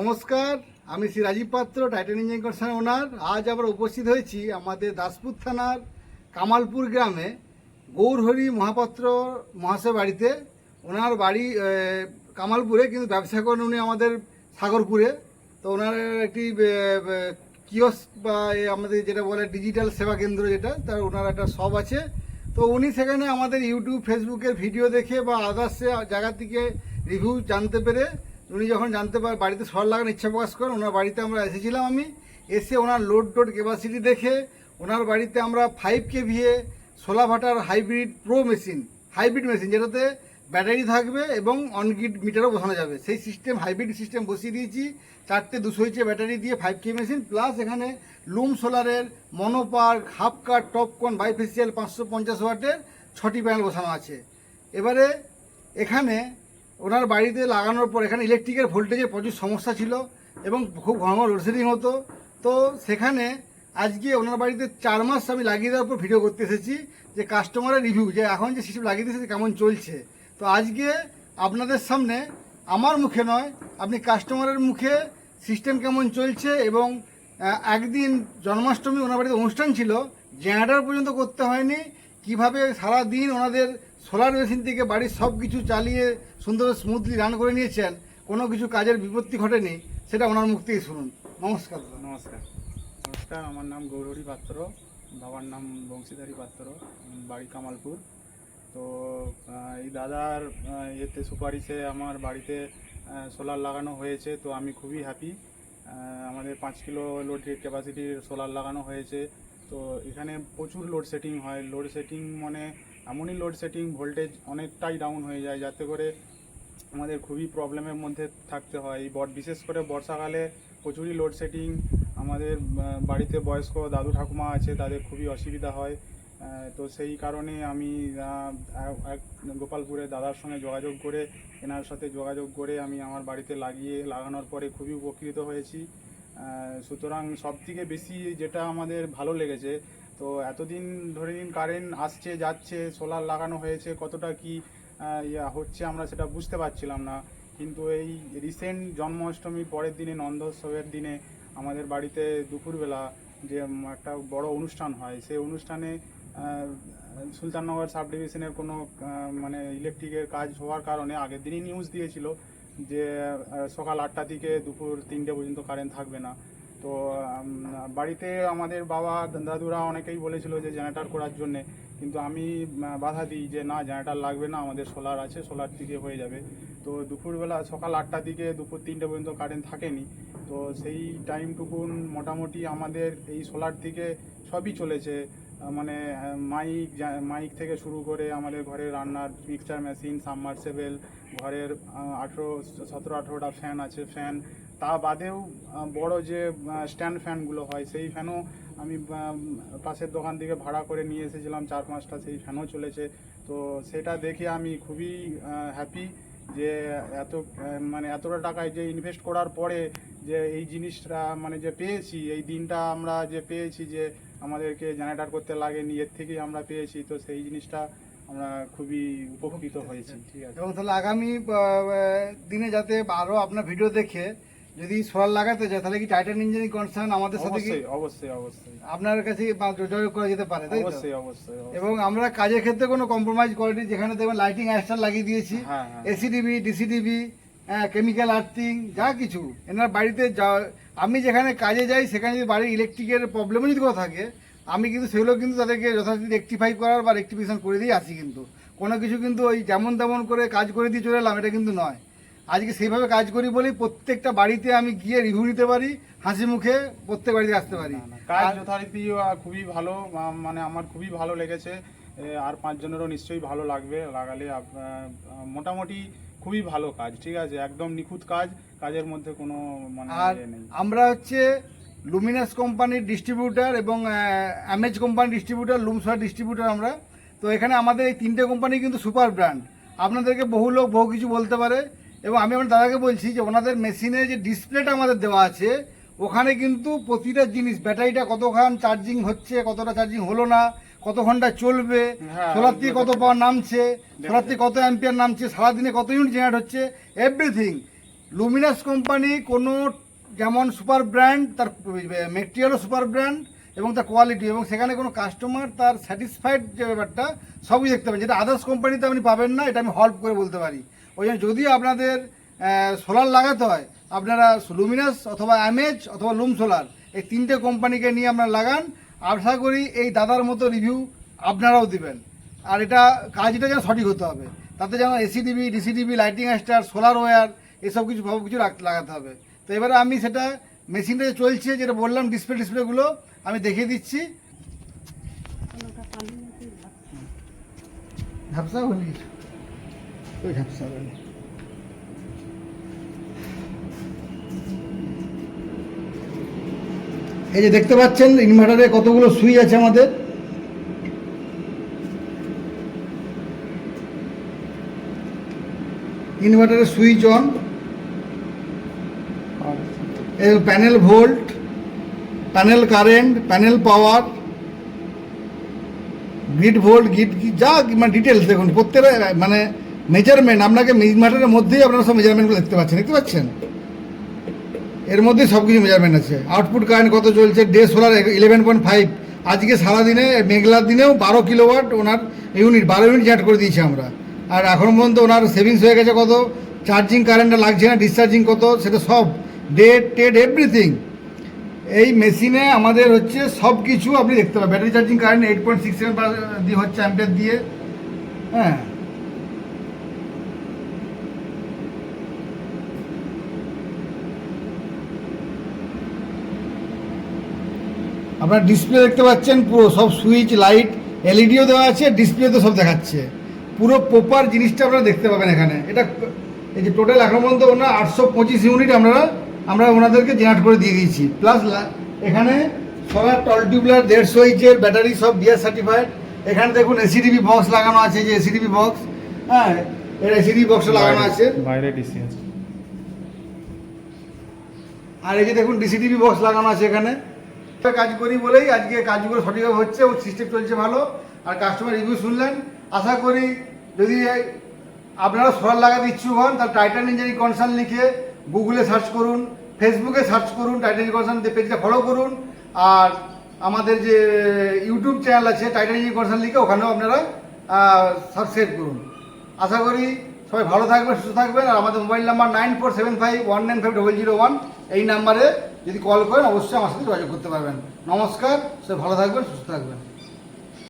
নমস্কার, আমি শ্রী রাজীব পাত্র টাইটান ইঞ্জিনিয়ারিং ওনার আজ আবার উপস্থিত হয়েছি আমাদের দাসপুর থানার কামালপুর গ্রামে। গৌরহরি মহাপাত্র মহাশয় বাড়িতে। ওনার বাড়ি কামালপুরে, কিন্তু ব্যবসা করেন উনি আমাদের সাগরপুরে। তো ওনার একটি কিয়স বা আমাদের যেটা বলে ডিজিটাল সেবা কেন্দ্র যেটা, তার ওনার একটা সব আছে। তো উনি সেখানে আমাদের ইউটিউব ফেসবুকের ভিডিও দেখে বা আদার্স জায়গা থেকে রিভিউ জানতে পেরে উনি যখন জানতে পার বাড়িতে সর লাগানোর ইচ্ছা প্রকাশ করেন, ওনার বাড়িতে আমরা এসেছিলাম আমি। এসে ওনার লোড টোড ক্যাপাসিটি দেখে ওনার বাড়িতে আমরা ফাইভ কে ভিএ সোলা ভাটার hybrid pro machine hybrid machine যেটাতে ব্যাটারি থাকবে এবং অনগ্রিড মিটারও বসানো যাবে। সেই সিস্টেম হাইব্রিড সিস্টেম বসিয়ে দিয়েছি। চারটে দুশো ইঞ্চি ব্যাটারি দিয়ে ফাইভ কে মেশিন প্লাস এখানে লুম সোলারের mono PERC half cut TOPCon bifacial পাঁচশো পঞ্চাশ ওয়াটের ছটি প্যানেল বসানো আছে। এবারে এখানে ওনার বাড়িতে লাগানোর পর এখানে ইলেকট্রিকের ভোল্টেজের প্রচুর সমস্যা ছিল এবং খুব ঘন লোডশেডিং হতো। তো সেখানে আজকে ওনার বাড়িতে চার মাস আমি লাগিয়ে দেওয়ার পর ভিডিও করতে এসেছি যে কাস্টমারের রিভিউ যে এখন যে সিস্টেম লাগিয়ে দিয়েছে, কেমন চলছে। তো আজকে আপনাদের সামনে আমার মুখে নয়, আপনি কাস্টমারের মুখে সিস্টেম কেমন চলছে এবং একদিন জন্মাষ্টমী ওনার বাড়িতে অনুষ্ঠান ছিল জেনারেটার পর্যন্ত করতে হয়নি। কীভাবে সারা দিন ওনাদের সোলার মেশিন থেকে বাড়ির সব কিছু চালিয়ে সুন্দর স্মুথলি রান করে নিয়েছেন, কোনো কিছু কাজের বিপত্তি ঘটেনি, সেটা ওনার মুখ থেকেই শুনুন। নমস্কার। নমস্কার। নমস্কার, আমার নাম গৌরহরি পাত্র, বাবার নাম বংশীধারী পাত্র, বাড়ি কামালপুর। তো এই দাদার এতে সুপারিশে আমার বাড়িতে সোলার লাগানো হয়েছে, তো আমি খুবই হ্যাপি আমাদের পাঁচ কিলো লোড ক্যাপাসিটির সোলার লাগানো হয়েছে। তো, এখানে প্রচুর লোড সেটিং হয়। লোড সেটিং মানে এমনই লোড সেটিং ভোল্টেজ অনেকটাই ডাউন হয়ে যায়, যাতে করে আমাদের খুবই প্রবলেমের মধ্যে থাকতে হয়। এই বিশেষ করে বর্ষাকালে প্রচুরই লোড সেটিং আমাদের বাড়িতে বয়স্ক দাদু ঠাকুমা আছে, তাদের খুবই অসুবিধা হয়। তো সেই কারণে আমি এক গোপালপুরে দাদার সঙ্গে যোগাযোগ করে, এনার সাথে যোগাযোগ করে আমি আমার বাড়িতে লাগিয়ে, লাগানোর পরে খুবই উপকৃত হয়েছি। সুতরাং সব থেকে বেশি যেটা আমাদের ভালো লেগেছে তো এতদিন ধরে দিন কারেন্ট আসছে, যাচ্ছে সোলার লাগানো হয়েছে, কতটা কি ইয়া হচ্ছে আমরা সেটা বুঝতে পারছিলাম না। কিন্তু এই রিসেন্ট জন্মাষ্টমীর পরের দিনে, নন্দোৎসবের দিনে আমাদের বাড়িতে দুপুরবেলা যে একটা বড় অনুষ্ঠান হয়, সেই অনুষ্ঠানে সুলতাননগর সাব ডিভিশনের কোনো মানে ইলেকট্রিকের কাজ হওয়ার কারণে আগের দিনই নিউজ দিয়েছিল যে সকাল আটটা থেকে দুপুর তিনটে পর্যন্ত কারেন্ট থাকবে না। তো বাড়িতে আমাদের বাবা দাদুরা অনেকেই বলেছিল যে জেনারেটার করার জন্যে। কিন্তু আমি বাধা দিই যে না জেনারেটার লাগবে না, আমাদের সোলার আছে সোলার থেকে হয়ে যাবে। তো দুপুরবেলা সকাল আটটা দিকে দুপুর তিনটে পর্যন্ত কারেন্ট থাকেনি। তো সেই টাইমটুকুন মোটামুটি আমাদের এই সোলার থেকে সবই চলেছে। মানে মাইক মাইক থেকে শুরু করে আমাদের ঘরে রান্নার মিক্সচার মেশিন সাবমার্সেবেল ঘরের আঠেরো, সতেরো, আঠেরোটা ফ্যান আছে ফ্যান তা বাদেও বড় যে স্ট্যান্ড ফ্যানগুলো হয়, সেই ফ্যানও আমি পাশের দোকান থেকে ভাড়া করে নিয়ে এসেছিলাম, চার পাঁচটা সেই ফ্যানও চলেছে। তো সেটা দেখে আমি খুবই হ্যাপি যে এত মানে এতটা টাকায় যে ইনভেস্ট করার পরে যে এই জিনিসটা মানে যে পেয়েছি, এই দিনটা আমরা যে পেয়েছি যে আমাদেরকে জেনারেটর করতে লাগেনি এর থেকেই আমরা পেয়েছি তো সেই জিনিসটা আমরা খুবই উপকৃত হয়েছি। ঠিক আছে। এবং তাহলে আগামী দিনে যাতে আরও আপনার ভিডিও দেখে যদি সোলার লাগাতে যায় তাহলে কি টাইটান ইঞ্জিনিয়ারিং কনসার্ন আমাদের সাথে কি? অবশ্যই অবশ্যই আপনার কাছে যোগাযোগ করা যেতে পারে তাই অবশ্যই অবশ্যই। এবং আমরা কাজের ক্ষেত্রে কোনো কম্প্রোমাইজ করিনি যেখানে দেখবেন লাইটিং অ্যাস্টার লাগিয়ে দিয়েছি হ্যাঁ হ্যাঁ। এসিডিবি ডিসিডিবি হ্যাঁ কেমিক্যাল আর্থিং যা কিছু। এনার বাড়িতে যা আমি যেখানে কাজে যাই সেখানে যদি বাড়ির ইলেকট্রিকের প্রবলেমও যদি কোনো থাকে আমি কিন্তু সেগুলো কিন্তু তাদেরকে যথাযথ রেক্টিফাই করার বা রেক্টিফিকেশন করে দিয়ে আসি কিন্তু। কোনো কিছু কিন্তু ওই যেমন তেমন করে কাজ করে দিয়ে চলে এলাম এটা কিন্তু নয়। আজকে সেইভাবে কাজ করি বলেই প্রত্যেকটা বাড়িতে আমি গিয়ে রিভিউ নিতে পারি হাসি মুখে প্রত্যেক বাড়িতে আসতে পারি। কাজ আর- যথারীতি খুবই ভালো মানে আমার খুবই ভালো লেগেছে। আর পাঁচজনেরও নিশ্চয়ই ভালো লাগবে। লাগালে মোটামুটি খুবই ভালো কাজ ঠিক আছে? একদম নিখুঁত কাজ কাজের মধ্যে কোনো মানে ইয়ে নেই। আমরা হচ্ছে লুমিনাস কোম্পানির ডিস্ট্রিবিউটার এবং অ্যামেজ কোম্পানির ডিস্ট্রিবিউটার লুমসা ডিস্ট্রিবিউটার আমরা। তো এখানে আমাদের এই তিনটে কোম্পানি কিন্তু সুপার ব্র্যান্ড আপনাদেরকে বহু লোক বহু কিছু বলতে পারে এবং আমি আমার দাদাকে বলছি যে ওনাদের মেশিনে যে ডিসপ্লেটা আমাদের দেওয়া আছে ওখানে কিন্তু প্রতিটা জিনিস ব্যাটারিটা কতক্ষণ চার্জিং হচ্ছে কতটা চার্জিং হলো না কত ঘণ্টা চলবে হ্যাঁ, সোলার থেকে কত পাওয়ার নামছে সোলার থেকে কত অ্যাম্পিয়ার নামছে সারাদিনে কত ইউনিট জেনারেট হচ্ছে এভরিথিং লুমিনাস কোম্পানি কোনো যেমন সুপার ব্র্যান্ড তার মেটেরিয়ালও সুপার ব্র্যান্ড এবং তার কোয়ালিটি এবং সেখানে কোনো কাস্টমার তার স্যাটিসফাইড যে ব্যাপারটা সবই দেখতে পাবেন। যেটা আদার্স কোম্পানিতে আপনি পাবেন না এটা আমি হল্প করে বলতে পারি। ওই জন্য যদি আপনাদের সোলার লাগাতে হয় আপনারা লুমিনাস অথবা অ্যামেজ অথবা লুম সোলার এই তিনটে কোম্পানিকে নিয়ে আপনারা লাগান আশা করি এই দাদার মতো রিভিউ আপনারাও দিবেন। আর এটা কাজটা যেন সঠিক হতে হবে। তাতে যেন AC ACDB DCDB lighting star solar wire এসব কিছু সব কিছু লাগাতে হবে। তো এবারে আমি সেটা মেশিনটা যে চলছে, যেটা বললাম ডিসপ্লে ডিসপ্লেগুলো আমি দেখিয়ে দিচ্ছি। ঝাপসা হলি ওই ঝাপসা হলি এই যে দেখতে পাচ্ছেন, ইনভার্টারে কতগুলো সুইচ আছে আমাদের। ইনভার্টারের switch on. Panel volt, panel current, panel power, grid volt, grid যা মানে ডিটেলস দেখুন প্রত্যেকটা মানে মেজারমেন্ট, আপনাকে ইনভার্টারের মধ্যেই আপনারা সব মেজারমেন্টগুলো দেখতে পাচ্ছেন দেখতে পাচ্ছেন? এর মধ্যে সব কিছু মেজারমেন্ট আছে। আউটপুট কারেন্ট কত চলছে? Day solar eleven point five আজকে সারাদিনে মেঘলার দিনেও বারো কিলোওয়াট ওনার ইউনিট বারো ইউনিট অ্যাড করে দিয়েছি আমরা। আর এখন পর্যন্ত ওনার সেভিংস হয়ে গেছে কত? চার্জিং কারেন্টটা লাগছে না ডিসচার্জিং কত? সেটা সব ডেট টেট এভরিথিং এই মেশিনে আমাদের হচ্ছে সব কিছু আপনি দেখতে পাবেন। Battery charging current eight point six seven দিয়ে হচ্ছে অ্যাম্পিয়ার দিয়ে। হ্যাঁ। আপনার ডিসপ্লে দেখতে পাচ্ছেন পুরো সব সুইচ লাইট এলইডিও দেওয়া আছে ডিসপ্লেতে সব দেখাচ্ছে। পুরো প্রপার জিনিসটা আপনারা দেখতে পাবেন এখানে। এটা এই যে টোটাল এখন পর্যন্ত ওনার আটশো পঁচিশ ইউনিট আমরা আমরা ওনাদেরকে জেনারেট করে দিয়ে দিয়েছি। প্লাস এখানে সোলার টল টিউবলার দেড়শো ইঞ্চের ব্যাটারি সব বিয়ার সার্টিফাইড এখানে দেখুন এসিডিবি বক্স লাগানো আছে যে এসিডিবি বক্স হ্যাঁ এর এসিডিবি বক্স লাগানো আছে। বাইরে ডিসি আছে। আর এই যে দেখুন ডিসিটিভি বক্স লাগানো আছে এখানে। কাজ করি বলেই আজকে কাজগুলো সঠিকভাবে হচ্ছে এবং সিস্টেম চলছে ভালো। আর কাস্টমার রিভিউ শুনলেন। আশা করি যদি আপনারা সোলার লাগাতে ইচ্ছুক হন, তাহলে টাইটান ইঞ্জিনিয়ারিং কনসার্ন লিখে গুগলে সার্চ করুন ফেসবুকে সার্চ করুন টাইটান কনসার্ন পেজটা ফলো করুন। আর আমাদের যে ইউটিউব চ্যানেল আছে টাইটান ইঞ্জিনিয়ারিং কনসার্ন লিখে ওখানেও আপনারা সাবস্ক্রাইব করুন। আশা করি সবাই ভালো থাকবেন, সুস্থ থাকবেন। আর আমাদের mobile number nine four seven five one nine five double zero one এই নাম্বারে যদি কল করেন, অবশ্যই আমার সাথে যোগাযোগ করতে পারবেন। নমস্কার সে ভালো থাকবেন, সুস্থ থাকবেন।